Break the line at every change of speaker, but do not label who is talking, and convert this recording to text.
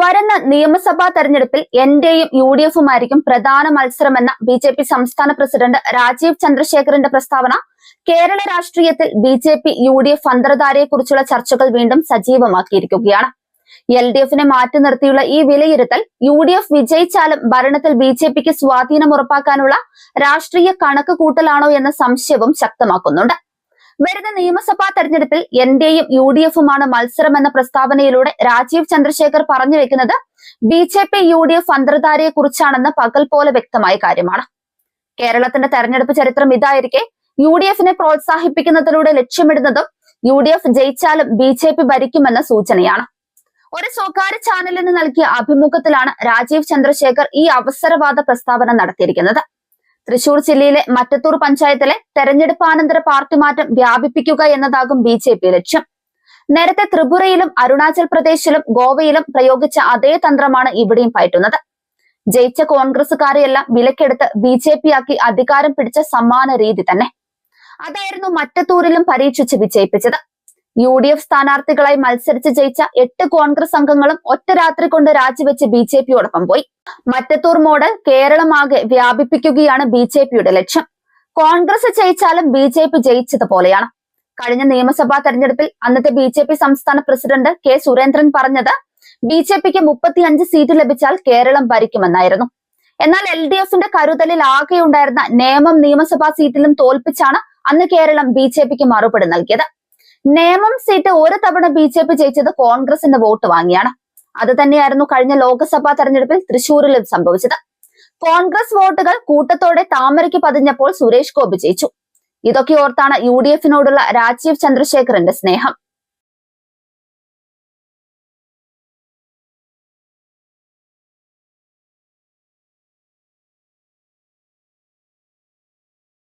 വരുന്ന നിയമസഭാ തെരഞ്ഞെടുപ്പിൽ എന്റെയും യു ഡി എഫുമായിരിക്കും പ്രധാന മത്സരമെന്ന ബി ജെ പി സംസ്ഥാന പ്രസിഡന്റ് രാജീവ് ചന്ദ്രശേഖറിന്റെ പ്രസ്താവന. കേരള രാഷ്ട്രീയത്തിൽ B J P U D F അന്തർധാരയെക്കുറിച്ചുള്ള ചർച്ചകൾ വീണ്ടും സജീവമാക്കിയിരിക്കുകയാണ്. എൽ ഡി എഫിനെ മാറ്റി നിർത്തിയുള്ള ഈ വിലയിരുത്തൽ യു ഡി എഫ് വിജയിച്ചാലും ഭരണത്തിൽ ബി ജെ പിക്ക് സ്വാധീനം ഉറപ്പാക്കാനുള്ള രാഷ്ട്രീയ കണക്ക് കൂട്ടലാണോ എന്ന സംശയവും ശക്തമാക്കുന്നുണ്ട്. വരുന്ന നിയമസഭാ തെരഞ്ഞെടുപ്പിൽ എന്റെയും യു ഡി എഫുമാണ് മത്സരമെന്ന പ്രസ്താവനയിലൂടെ രാജീവ് ചന്ദ്രശേഖർ പറഞ്ഞു വെക്കുന്നത് B J P U D F അന്തർധാരയെ കുറിച്ചാണെന്ന് പകൽ പോലെ വ്യക്തമായ കാര്യമാണ്. കേരളത്തിന്റെ തെരഞ്ഞെടുപ്പ് ചരിത്രം ഇതായിരിക്കെ യു ഡി എഫിനെ പ്രോത്സാഹിപ്പിക്കുന്നതിലൂടെ ലക്ഷ്യമിടുന്നതും യു ഡി എഫ് ജയിച്ചാലും ബി ജെ പി ഭരിക്കുമെന്ന സൂചനയാണ്. ഒരു സ്വകാര്യ ചാനലിന് നൽകിയ അഭിമുഖത്തിലാണ് രാജീവ് ചന്ദ്രശേഖർ ഈ അവസരവാദ പ്രസ്താവന നടത്തിയിരിക്കുന്നത്. തൃശൂർ ജില്ലയിലെ മറ്റത്തൂർ പഞ്ചായത്തിലെ തെരഞ്ഞെടുപ്പാനന്തര പാർട്ടി മാറ്റം വ്യാപിപ്പിക്കുക എന്നതാകും ബി ജെ പി ലക്ഷ്യം. നേരത്തെ ത്രിപുരയിലും അരുണാചൽ പ്രദേശിലും ഗോവയിലും പ്രയോഗിച്ച അതേ തന്ത്രമാണ് ഇവിടെയും പയറ്റുന്നത്. ജയിച്ച കോൺഗ്രസുകാരെയെല്ലാം വിലക്കെടുത്ത് ബി ജെ പി ആക്കി അധികാരം പിടിച്ച സമാന രീതി തന്നെ. അതായിരുന്നു മറ്റത്തൂരിലും പരീക്ഷിച്ച് വിജയിപ്പിച്ചത്. യു ഡി എഫ് സ്ഥാനാർത്ഥികളായി മത്സരിച്ച് ജയിച്ച എട്ട് കോൺഗ്രസ് അംഗങ്ങളും ഒറ്റ രാത്രി കൊണ്ട് രാജിവെച്ച് ബി ജെ പിയോടൊപ്പം പോയി. മറ്റത്തൂർ മോഡൽ കേരളമാകെ വ്യാപിപ്പിക്കുകയാണ് ബി ജെ പിയുടെ ലക്ഷ്യം. കോൺഗ്രസ് ജയിച്ചാലും ബി ജെ പി ജയിച്ചതുപോലെയാണ്. കഴിഞ്ഞ നിയമസഭാ തെരഞ്ഞെടുപ്പിൽ അന്നത്തെ ബി ജെ പി സംസ്ഥാന പ്രസിഡന്റ് കെ സുരേന്ദ്രൻ പറഞ്ഞത് ബി ജെ പിക്ക് മുപ്പത്തിയഞ്ച് സീറ്റ് ലഭിച്ചാൽ കേരളം ഭരിക്കുമെന്നായിരുന്നു. എന്നാൽ എൽ ഡി എഫിന്റെ കരുതലിൽ ആകെയുണ്ടായിരുന്ന നേമം നിയമസഭാ സീറ്റിലും തോൽപ്പിച്ചാണ് അന്ന് കേരളം ബി ജെ പിക്ക് മറുപടി നൽകിയത്. നേമം സീറ്റ് ഒരു തവണ ബി ജെ പി ജയിച്ചത് കോൺഗ്രസിന്റെ വോട്ട് വാങ്ങിയാണ്. അത് തന്നെയായിരുന്നു കഴിഞ്ഞ ലോക്സഭാ തെരഞ്ഞെടുപ്പിൽ തൃശൂരിലും സംഭവിച്ചത്. കോൺഗ്രസ് വോട്ടുകൾ കൂട്ടത്തോടെ താമരയ്ക്ക് പതിഞ്ഞപ്പോൾ സുരേഷ് ഗോപി ജയിച്ചു. ഇതൊക്കെ ഓർത്താണ് യു ഡി എഫിനോടുള്ള രാജീവ് ചന്ദ്രശേഖറിന്റെ സ്നേഹം.